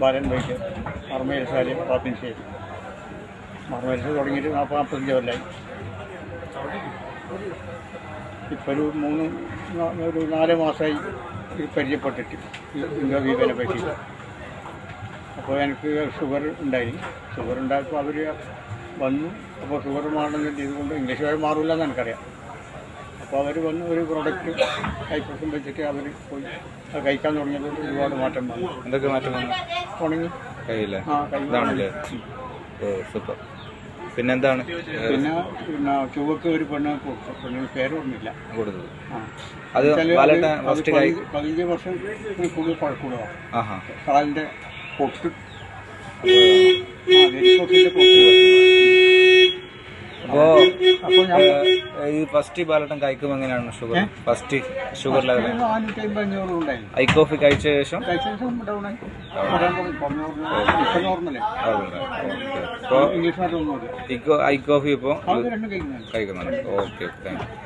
ബാലൻ വൈദ്യർ മർമേൽസാൽ പാപ്പിൻശ്ശേരി മർമേൽസ് തുടങ്ങിയിട്ട് നാൽപ്പത് നാൽപ്പത്തഞ്ച് കൊല്ലായി. ഇപ്പോൾ ഒരു മൂന്ന് ഒരു നാല് മാസമായി ഇത് പരിചയപ്പെട്ടിട്ട് ഈ ദ്വീപിനെ പറ്റി. അപ്പോൾ എനിക്ക് ഷുഗർ ഉണ്ടായി. ഷുഗർ ഉണ്ടായപ്പോൾ അവർ വന്നു. അപ്പോൾ ഷുഗർ മാറണമെന്ന് ചെയ്തുകൊണ്ട് ഇംഗ്ലീഷ് വഴി മാറില്ല എന്ന് എനിക്കറിയാം. അപ്പോൾ അവർ വന്ന് ഒരു പ്രോഡക്റ്റ് കൈപ്പുറത്തും വെച്ചിട്ട് അവർ പോയി അത് കഴിക്കാൻ തുടങ്ങിയത് ഒരുപാട് മാറ്റം വന്നു. എന്തൊക്കെ മാറ്റം വന്നു? ഉണങ്ങി. കയ്യില്ല ആ കൈ ഇതാണല്ലേ? Oh super. പിന്നെന്താണ്? പിന്നെ പിന്നെ ചുവക്ക് ഒരു പെണ്ണ് പെണ്ണിന് പേര് ഓർമ്മയില്ല കൊടുത്തത്. അത് ഫസ്റ്റ് പതിനഞ്ച് വർഷം കൂടുതൽ പഴക്കൂടുക ആഹാ. കാലിന്റെ പൊട്ട്. വെരിക്കോസിന്റെ പൊട്ട്. അപ്പോ അപ്പോൾ ഞാൻ ഈ ഫസ്റ്റ് പാലട്ടം കഴിക്കുമ്പോ എങ്ങനെയാണ് ഷുഗർ ഫസ്റ്റ് ഷുഗർ ലെവൽ ഐ കോഫി കഴിച്ച ശേഷം? ഇപ്പോ ഐ കോഫി ഇപ്പോ കഴിക്കുന്നുണ്ട്. Okay thank you